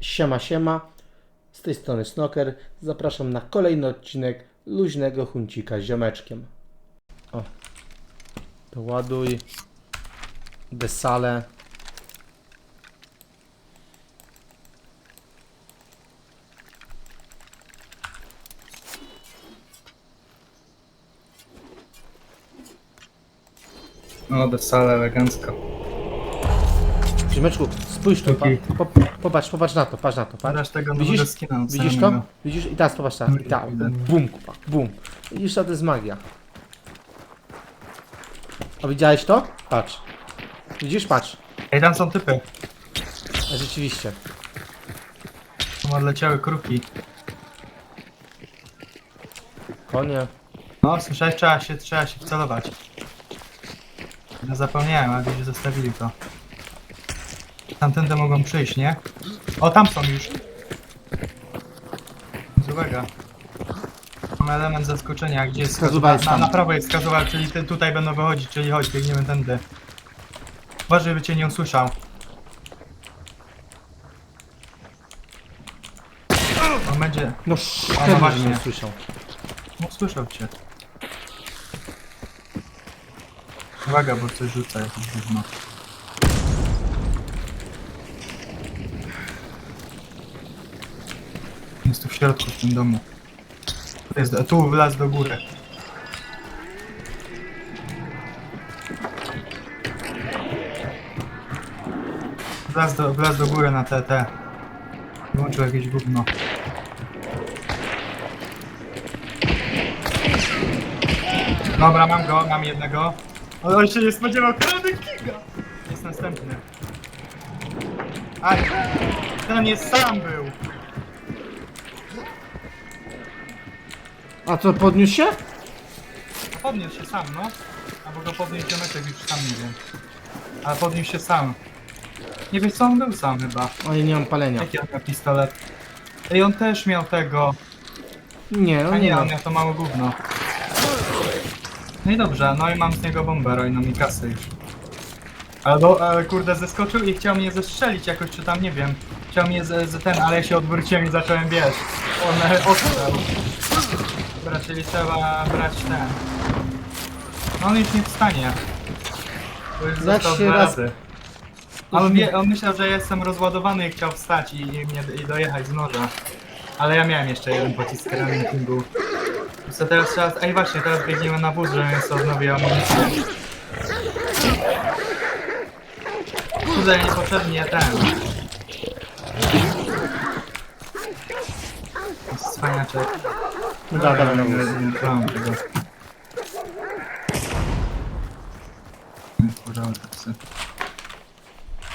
Siema, siema. Z tej strony Snoker. Zapraszam na kolejny odcinek luźnego huncika z ziomeczkiem. O. Doładuj. Desale. No, desale elegancko. Ziomeczku, spójrz tu. Pa, po, popatrz, popatrz na to, patrz na to. Patrz. Tego Widzisz, widzisz to? samego. Widzisz? I teraz popatrz tak. No, I tak. widzę. Bum, kupa. Bum. Widzisz, to to jest magia. A widziałeś to? Patrz. Widzisz? Patrz. Ej, tam są typy. A Rzeczywiście. Tam odleciały kruki. Konie. No, słyszałeś? Trzeba się, trzeba się wcelować. Ja zapomniałem, ale gdzieś zostawili to. Tamtędy mogą przyjść, nie? O, tam są już. Z uwaga. Mamy element zaskoczenia, gdzie jest Wskazuwa jest na, tam. na prawo jest wskazuwa, czyli ty, tutaj będą wychodzić, czyli chodź, biegniemy tędy. Uważaj, by cię nie usłyszał. On będzie... No no szkoda, że właśnie. nie słyszał. No, słyszał cię. Uwaga, bo coś rzuca jakieś gówno. Jest tu w środku, w tym domu. Tu Jest, tu wlazł do góry. Wlazł do, wlazł do góry na TT. Włączył jakieś gówno. Dobra, mam go, mam jednego. Ale on się nie spodziewał giga! Jest następny. Aj, ten jest sam był. A co, podniósł się? Podniósł się sam, no. Albo go podniósł ziomeczek, już sam nie wiem. Ale podniósł się sam. Nie wiesz co, on był sam chyba. Oj, nie mam palenia. Jaki on miał pistolet? Ej, on też miał tego. Nie, A no nie nie, ma. on miał to mało gówno. No i dobrze, no i mam z niego bombę i kasę już. Albo, ale kurde, zeskoczył i chciał mnie zestrzelić jakoś, czy tam, nie wiem. Chciał mnie z, z ten, ale ja się odwróciłem i zacząłem, wiesz, on e. Dobra, czyli trzeba brać ten. No on już nie wstanie. Bo już został się dwa raz- razy. On, wie, on myślał, że jestem rozładowany i chciał wstać i, i, mnie, i dojechać z noża. Ale ja miałem jeszcze jeden pocisk rankingu. Co teraz trzeba... Ej właśnie, teraz biegniemy na wóz, żebym sobie odnowił amunicję. Kurde, niepotrzebnie ten. Cwaniaczek. No dobra. nie brałem tego. Nie, Pożałem te psy.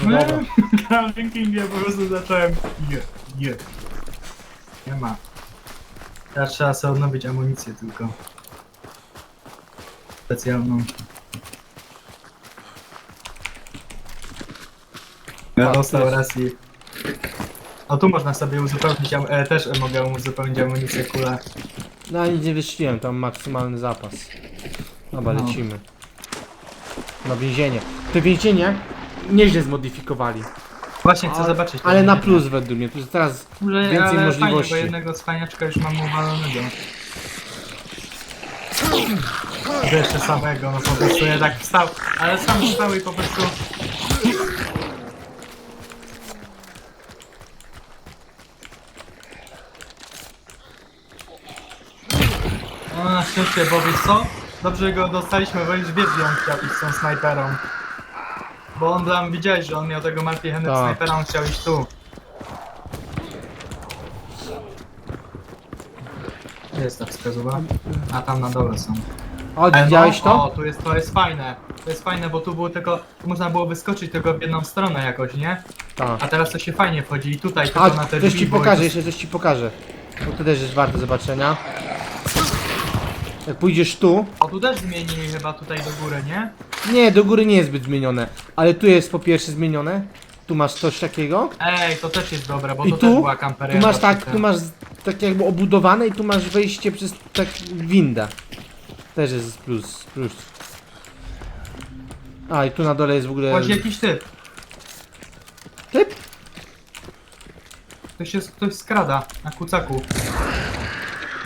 No dobra. Grałem rankingiem, po prostu zacząłem... Je, je. Nie ma. Teraz trzeba sobie odnowić amunicję tylko. Specjalną. Ja Tak, i... No tu można sobie uzupełnić, am- e, też mogę uzupełnić amunicję kulę. No nic nie wyszliłem, tam maksymalny zapas. Dobra, No. lecimy. Na więzienie. To więzienie nieźle zmodyfikowali. Właśnie chcę Ale, zobaczyć. ale na plus według mnie. Tu jest teraz Może, więcej ale możliwości. Fajnie, bo jednego cwaniaczka już mam uwalonego. To jeszcze samego, no po prostu ja tak wstał, ale sam wstał i po prostu... No na szczęście, bo wiesz co? Dobrze że go dostaliśmy, bo już wiesz, że on chciał iść z tą snajperą. Bo on tam, widziałeś, że on miał tego Malpiechenę Tak. snajpera, on chciał iść tu. Gdzie jest ta wskazowa? A tam na dole są. O, widziałeś no, to? O, tu jest, to jest fajne. To jest fajne, bo tu było tylko, tu można było wyskoczyć tylko w jedną stronę jakoś, nie? Tak. A teraz to się fajnie wchodzi i tutaj tylko A, na te coś drzwi ci było i pokażę, to- jeszcze coś ci pokażę. Bo to też jest warte zobaczenia. Jak pójdziesz tu, O, tu też zmienili chyba tutaj do góry, nie? nie, do góry nie jest zbyt zmienione, ale tu jest po pierwsze zmienione. Tu masz coś takiego. Ej, to też jest dobre, bo I to tu, też była kamperia. Tu masz tak, tu masz tak jakby obudowane i tu masz wejście przez tak windę. Też jest plus, plus. A i tu na dole jest w ogóle Chodzi jakiś typ. typ. Ktoś się, ktoś skrada na kucaku.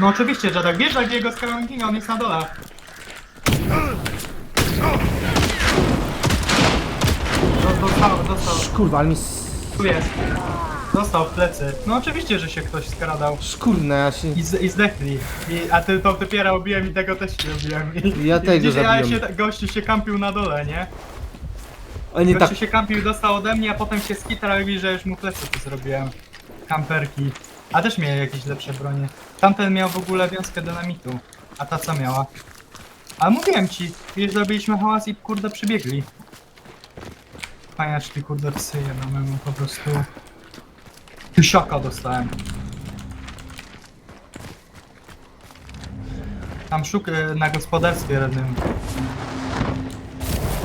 No oczywiście, Jadak, wiesz, gdzie jego Scarlet Kinga, on jest na dole. Do- Dostał, dostał, Kurwa, ale mi... s- tu jest. Dostał w plecy. No oczywiście, że się ktoś skradał. Szkurne, ja się... I, z, i zdechli. I, a ty to dopiero ubiłem i tego też się ubiłem. I, Ja i tego widzisz, ja zabiłem. się, gościu się kampił na dole, nie? Ale nie Gościu tak... się kampił dostał ode mnie, a potem się skitrał i że już mu plecy to zrobiłem. Kamperki. A też miał jakieś lepsze bronie. Tamten miał w ogóle wiązkę dynamitu. A ta co miała? Ale mówiłem ci, wiesz, zrobiliśmy hałas i kurde przybiegli. Paniaczki kurde psy jednemu po prostu. Tysiaka dostałem. Tam szuk e, na gospodarstwie rodnym.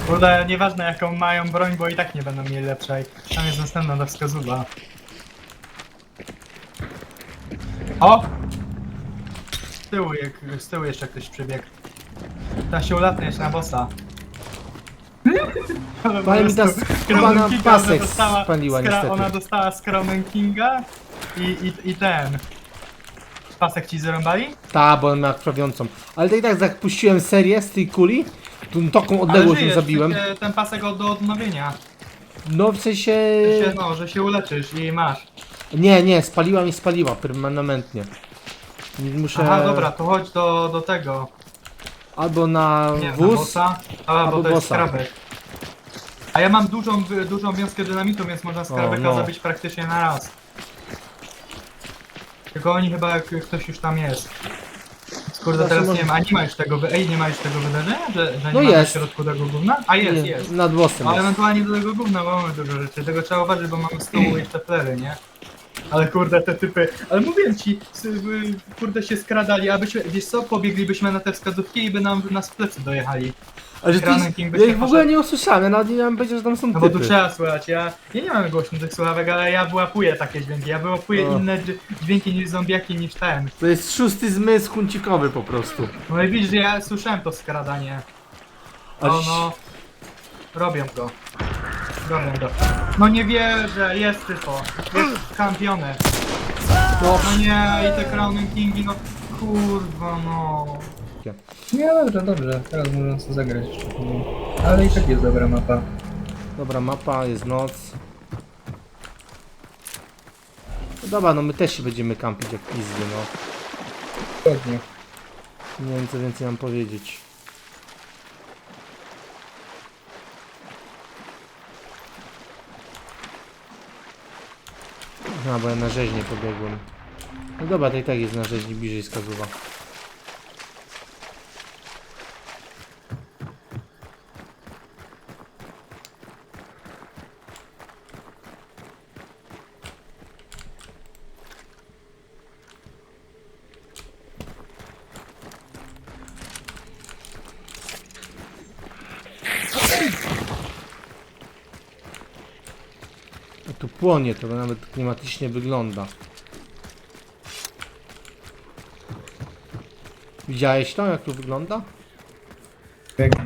Kurde, nieważne jaką mają broń, bo i tak nie będą mieli lepszej. Tam jest następna do wskazuwa. O! Z tyłu, jak, z tyłu jeszcze ktoś przybiegł. Ta się ulatniesz na bossa. Ale po mi ta prostu skubana Crown Kinga ona pasek dostała spaliła skra- niestety. Ona dostała z Crown Kinga i, i, i ten. Pasek ci zarąbali? Ta, bo on miał krwawiącą. Ale to i tak, jak puściłem serię z tej kuli, to taką Ale odległość żyjesz, zabiłem. sensie ten pasek od, do odnowienia. No w sensie... Że się, no, że się uleczysz i masz. Nie, nie, spaliła mi spaliła permanentnie. Muszę Aha, dobra, to chodź do, do tego. albo na Nie, na wóz, bossa. A, albo bo to jest bossa. skrabek. A ja mam dużą, dużą wiązkę dynamitu, więc można skrabeka no. zabić praktycznie na raz. Tylko oni chyba jak ktoś już tam jest. Kurde, teraz może- nie wiem, a nie ma już tego, wy- ej, nie ma już tego wydarzenia? Że, że nie No ma jest. na środku tego gówna? A jest, nie, jest. nad włosem Ale jest. ewentualnie do tego gówna bo mamy dużo rzeczy. Tego trzeba uważać, bo mamy z tyłu jeszcze plery, nie? Ale kurde, te typy. Ale mówiłem ci, s- y, kurde się skradali, abyśmy, wiesz co, pobieglibyśmy na te wskazówki i by nam nas w plecy dojechali. Ale że Kranek by ja ich w ogóle nie usłyszałem, ja nawet nie miałem powiedzieć, że tam są No bo tu typy. trzeba słuchać, ja, ja nie mam głośno tych słuchawek, ale ja wyłapuję takie dźwięki, ja wyłapuję O. inne dź- dźwięki niż zombiaki, niż ten. To jest szósty zmysł kuncikowy po prostu. No i widzisz, że ja słyszałem to skradanie. Aż- No, no. Robią go. No nie wierzę, jest typo. Jest kampiony. No, nie, i te Crowning Kingi, no kurwa no. Nie, dobrze, dobrze. Teraz można sobie zagrać jeszcze. Ale i tak jest dobra mapa. dobra mapa, jest noc. No dobra, no my też się będziemy kampić jak pizdy, no. Dokładnie. Nie wiem co więcej mam powiedzieć. No, bo ja na rzeźnię pobiegłem. No dobra, to i tak jest na rzeźni bliżej skazuwa. A tu płonie, to nawet klimatycznie wygląda. Widziałeś to, jak to wygląda? Pięknie.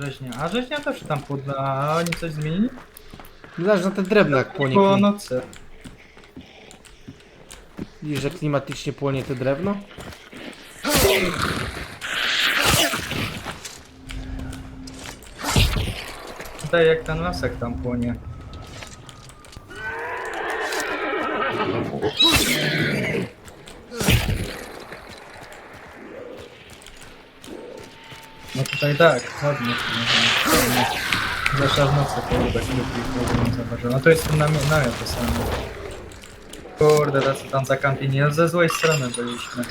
Rzeźnia. A rzeźnia też tam podla. A oni coś zmienili? Zależy na te drewna, jak płonie. Po Klim... nocy. Widzisz, że klimatycznie płonie te drewno? Tutaj jak ten lasek tam płonie. No tutaj tak, ładnie. Zwłaszcza w nocy, kurde, lubi, nie zauważyłem. No to jest ten namiot, to samo. Kurde, tacy tam zakampieni. No ze złej strony byliśmy.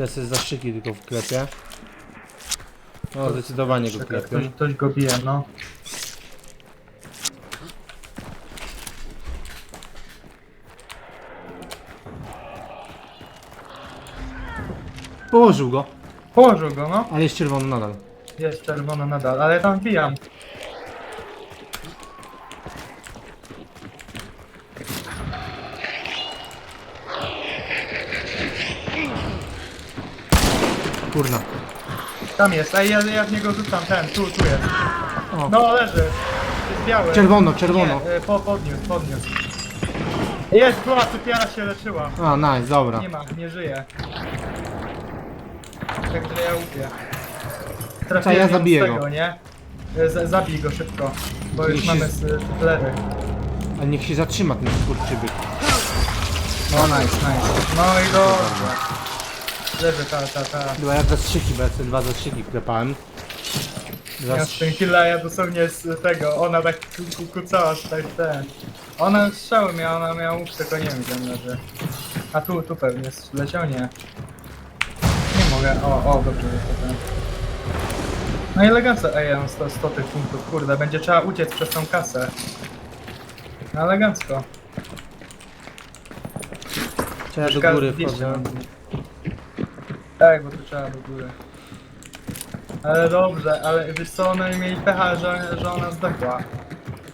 Teraz jest zaszyki tylko w klepie. O, zdecydowanie go Czekaj, ktoś, ktoś go bije, no. Położył go, Położył go, no. ale jest czerwony nadal. Jest czerwony nadal, ale tam wbijam. Kurna. Tam jest, ej, ja, ja w niego rzucam, ten, tu, tu jest. O, No, leży. Jest biały. czerwono, czerwono. Nie, y, po, podniósł, podniósł. Jest, była, typiara się leczyła. A, nice, dobra. Nie ma, nie żyje. Także ja łupię. Trafiłem ja ją z zabiję tego, go. nie? Y, Z, zabij go szybko, bo już Niech się mamy z-. A niech się zatrzyma ten skurczybyk. No nice, nice. No i dobrze. Leży, ta, ta, ta. Chyba ja zastrzyki, bo ja sobie dwa zastrzyki klepałem. Ja z tym killa, ja dosłownie z tego, ona tak ku- ku- kucała tutaj w ten. Ona strzały miała, ona miała łuk, tylko nie wiem gdzie on leży. A tu, tu pewnie leciał, nie. Nie mogę, o, o, dobrze jest to ten. No i elegancko, ej, ja mam 100, 100 tych punktów, kurde, będzie trzeba uciec przez tą kasę. No elegancko. Trzeba do góry 200 wchodzę. Tak, bo tu trzeba do góry. Ale dobrze, ale wiesz co, one mieli pecha, że, że ona zdechła.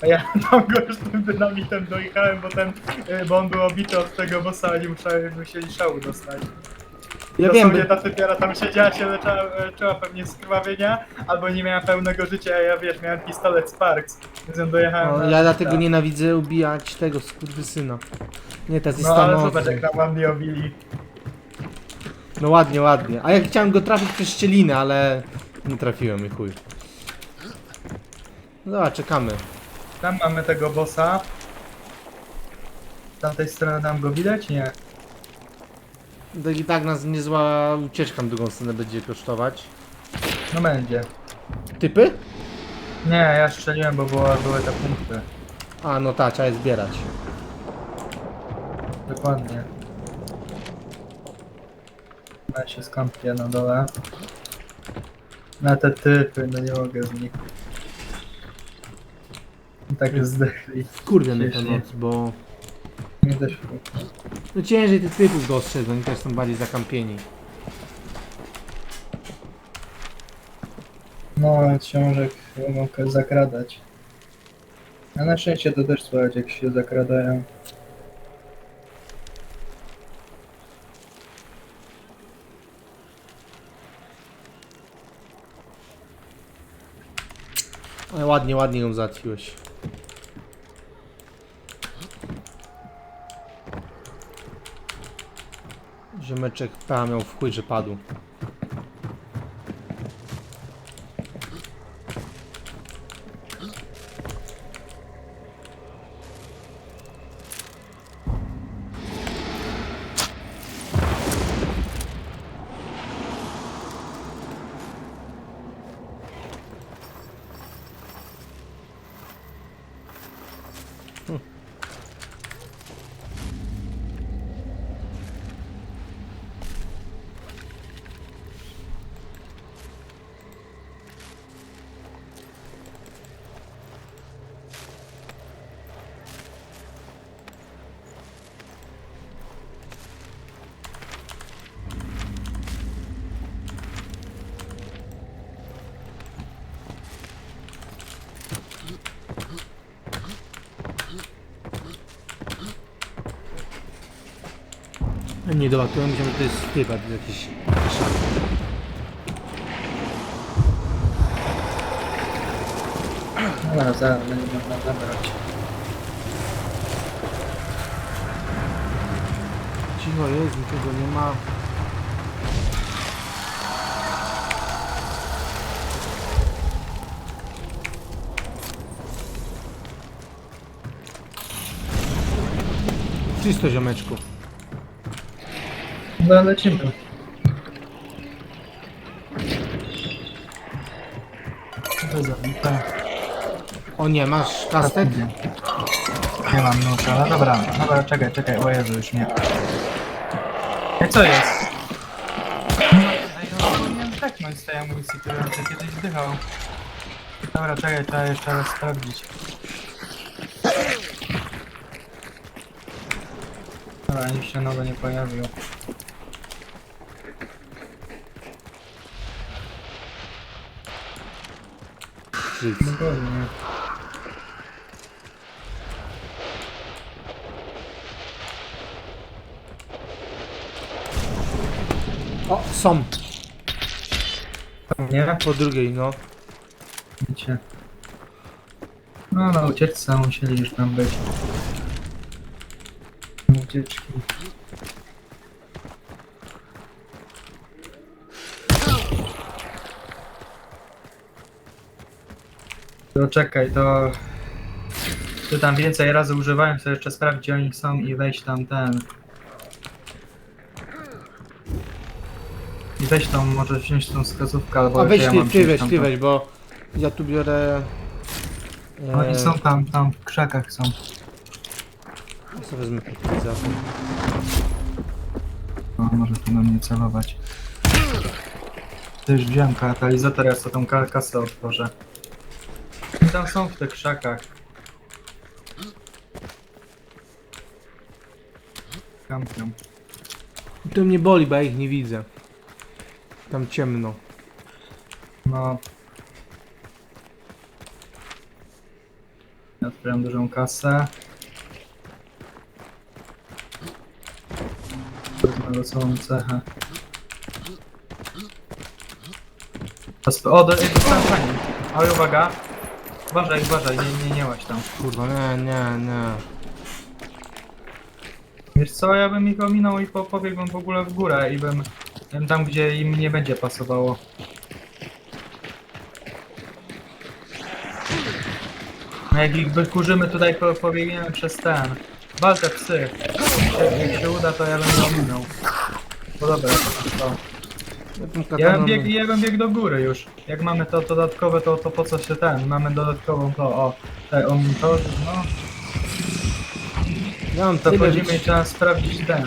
A ja tam go już tym dynamitem dojechałem, bo ten, y, bo on był obity od tego bossa, oni musieli, musieli szału dostać. Ja wiem, ta typiara tam siedziała, się leczyła, leczyła pewnie z krwawienia, albo nie miała pełnego życia, a ja wiesz, miałem pistolet Sparks, więc ją dojechałem o, ja dlatego nienawidzę ubijać tego skurwysyna. Nie, ta No ale zobacz jak nam ładnie obili. No ładnie, ładnie. A ja chciałem go trafić przez szczelinę, ale nie trafiłem i chuj. No dobra, czekamy. Tam mamy tego bossa. Z tamtej strony nam go widać? Nie. To i tak nas niezła ucieczka na drugą stronę będzie kosztować. No będzie. Typy? Nie, ja strzeliłem, bo było, były te punkty. A, no tak, trzeba je zbierać. Dokładnie. Ja się skąpię na dole. Na te typy, no nie mogę z nich. I tak zdechli. Kurde mnie ta noc, bo... Nie też. No ciężej tych typów dostrzec, oni też są bardziej zakampieni. No, książek mogę zakradać. A na szczęście to też słychać, jak się zakradają. Ładnie, ładnie ją załatwiłeś. Ziomeczek pecha miał w chuj, że padł. Nie ja myślałem, że to jest typ, a to jakiś szat. No, zaraz będzie można zabrać. Cicho jest, nikogo nie ma. Czysto ziomeczku. No, lecimy. To zabite. O nie, masz kastet? Nie mam nóż, ale dobra, dobra, czekaj, czekaj, o Jezu, już nie. Ej, co jest? Ej, no powinienem zdechnąć z tej amunicji, którą ty kiedyś wdychał. Dobra, czekaj, trzeba jeszcze raz sprawdzić. Dobra, nic się nowe nie pojawił. Żyć. Dokładnie. O, są. Nie? Po drugiej, no. Wiecie. No, na ucieczce musieli już tam być. Ucieczki. To czekaj, to... Ty tam więcej razy używałem, chcę jeszcze sprawdzić gdzie oni są i wejść tam ten... I weź tą, może wziąć tą wskazówkę, albo A weź ja ty, mam ty wziąć weź, tam ty to. weź, bo ja tu biorę... E, Oni są tam, tam w krzakach są. Ja sobie wezmę pizza. No, może tu na mnie celować. Też wziąłem katalizator, ja sobie tą ka- kasę otworzę. I tam są w tych krzakach. Kampią. To mnie boli, bo ja ich nie widzę. Tam ciemno. No. Ja otwieram dużą kasę. Wezmę całą cechę. O, do, ej, dostałem fajnie. Ale uwaga. Uważaj, uważaj, nie, nie, nie łaź tam. Kurwa, nie, nie, nie. Wiesz co, ja bym ich ominął i po, pobiegłbym w ogóle w górę i bym bym tam, gdzie im nie będzie pasowało. No jak ich wykurzymy tutaj, po, pobiegniemy przez ten. Walkę psy. Jak, jak się uda, to ja bym je ominął. No dobra, to, Ja, Ja kataną- bym biegł, ja bym biegł do góry już. Jak mamy to dodatkowe, to, to po co się ten? Mamy dodatkową to, o, te omnitorzy, no. Ja mam To tyle chodzimy i trzeba sprawdzić ten.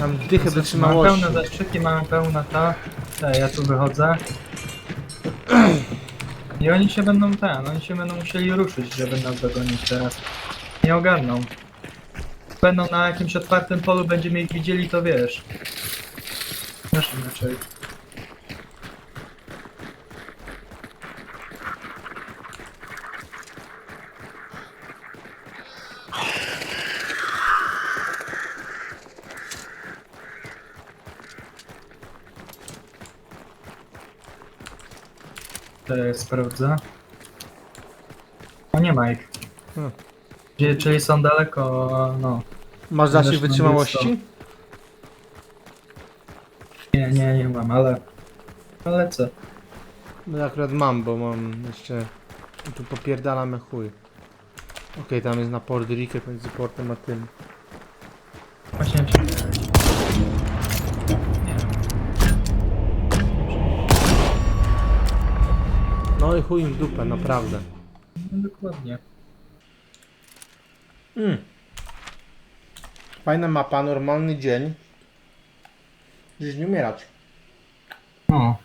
Mam dychę Mamy wytrzymałości. pełne zastrzyki, mamy pełne ta. Te, ja tu wychodzę. I oni się będą ten, oni się będą musieli ruszyć, żeby nas dogonić teraz. Nie ogarną. Będą na jakimś otwartym polu, będziemy ich widzieli, to wiesz. Wiesz inaczej. To ja sprawdzę. O nie ma ich. Hmm. Gdzie, czyli są daleko, no. Masz zasięg Zresztą wytrzymałości? Nie, nie, nie mam, ale... Ale co? No ja akurat mam, bo mam jeszcze... Tu popierdalamy chuj. Okej, tam jest na Port Rica między portem a tym. Właśnie. No i chuj im w dupę, naprawdę. No dokładnie. Mm. Fajna mapa, normalny dzień. Gdzieś nie umierać. No.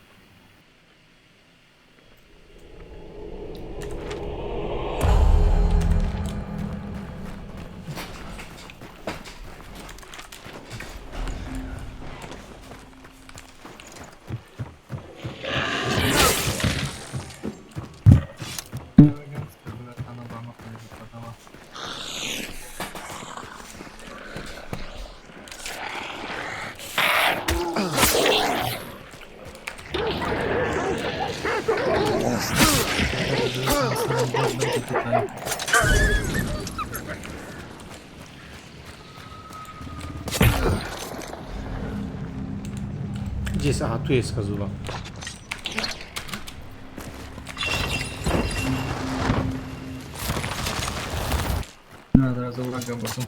Aha, tu jest wskazuwa. No teraz uwaga, bo tu...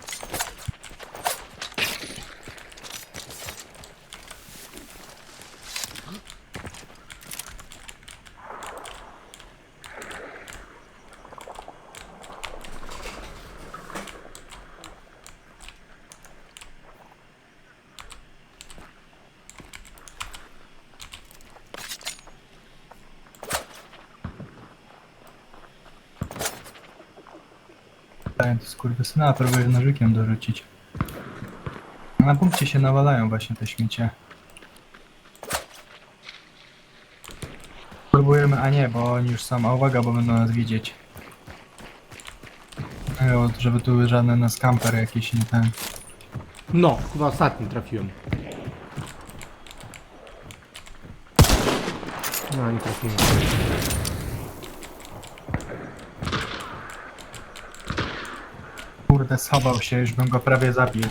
skurwysyna próbuje nożykiem dorzucić. Na punkcie się nawalają właśnie te śmiecie. Próbujemy, a nie, bo oni już sama uwaga, bo będą nas widzieć. E, żeby tu były żadne nas kamper jakieś nie ten. No, chyba ostatni trafiłem. No, nie trafiłem. Schował się, już bym go prawie zabił.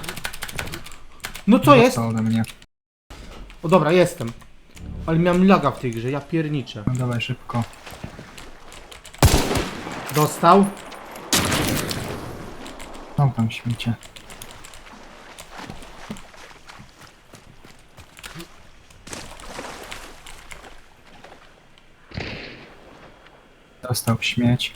No co jest? Ode mnie. O dobra, jestem. Ale miałem laga w tej grze, ja pierniczę. No dawaj szybko. Dostał? Są tam śmiecie. Dostał śmieć.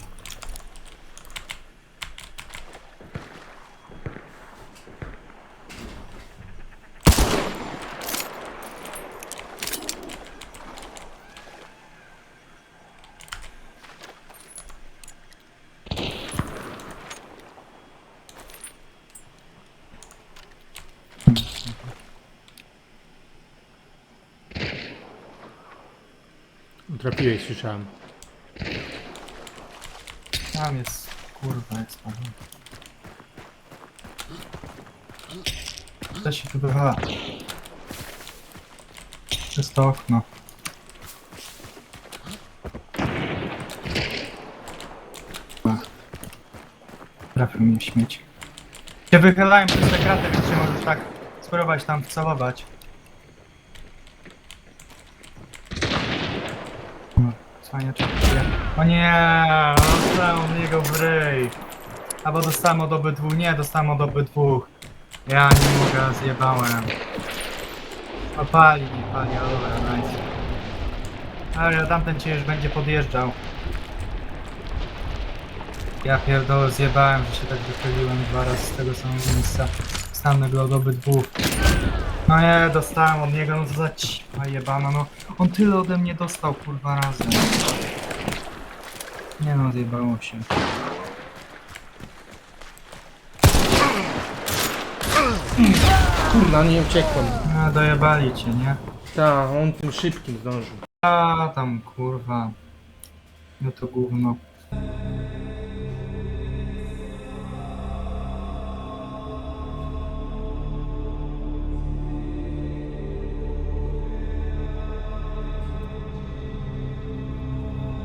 Słyszałem. Tam jest, kurwa, jest pan. Co się tu bywa? Przez to okno. Ach. Trafił mnie śmieć. Cię wychylałem przez te kraty, więc się możesz tak spróbować tam wcelować. No, Cwaniaczek. O nie, dostałem niego w ryj. Albo dostałem od obydwu, nie, dostałem od obydwu. Ja nie mogę, zjebałem. O, pali mi, pali, ale dobra, nice. Ale tamten cię już będzie podjeżdżał. Ja pierdolę, zjebałem, że się tak wychyliłem dwa razy z tego samego miejsca. Stanę go od obydwu. No nie, dostałem od niego, no co za cipa jebana, no. On tyle ode mnie dostał, kurwa, razem. Nie no, zjebało się. Kurna, nie uciekłem. No, dojebali cię, nie? Ta, on tym szybkim zdążył. A tam, kurwa. No to gówno.